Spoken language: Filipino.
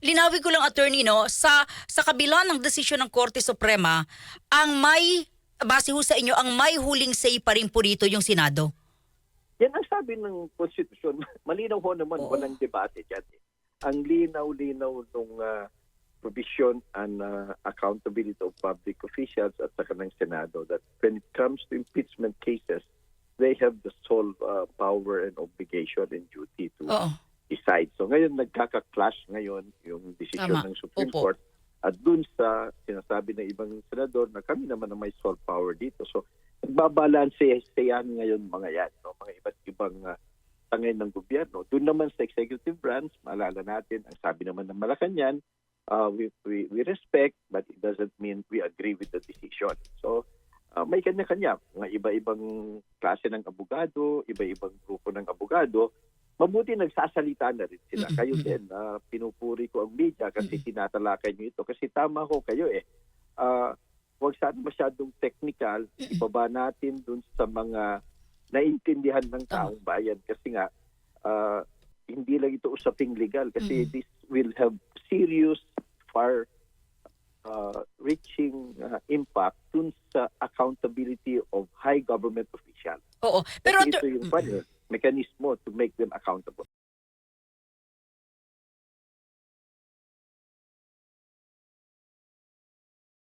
Linawin ko lang attorney no, sa sa kabila ng desisyon ng Korte Suprema, ang may base ho sa inyo, ang may huling say pa rin po dito yung Senado. Yan ang sabi ng konstitusyon. Malinaw ho naman, Oo. walang debate dyan. eh. Ang linaw-linaw ng provision and uh, accountability of public officials at saka ng Senado that when it comes to impeachment cases, they have the sole uh, power and obligation and duty to Oo. So ngayon nagkaka-clash ngayon yung decision Tama. ng Supreme Opo. Court at dun sa sinasabi ng ibang senador na kami naman ang may sole power dito. So nagbabalanse-sayan ngayon mga yan, no? mga iba't ibang uh, tangay ng gobyerno. Doon naman sa executive branch, maalala natin, ang sabi naman ng Malacanang, uh, we, we, we respect but it doesn't mean we agree with the decision. So uh, may kanya-kanya, mga iba-ibang klase ng abogado, iba-ibang grupo ng abogado, mabuti nagsasalita na rin sila. Kayo din, uh, pinupuri ko ang media kasi tinatalakay nyo ito. Kasi tama ho kayo eh. Uh, huwag sana masyadong technical, ibaba natin dun sa mga naintindihan ng taong bayan. Kasi nga, uh, hindi lang ito usaping legal kasi Mm. this will have serious, far uh, reaching uh, impact dun sa accountability of high government officials. Oo. Pero Kasi ito yung paano, mekanismo to make them accountable.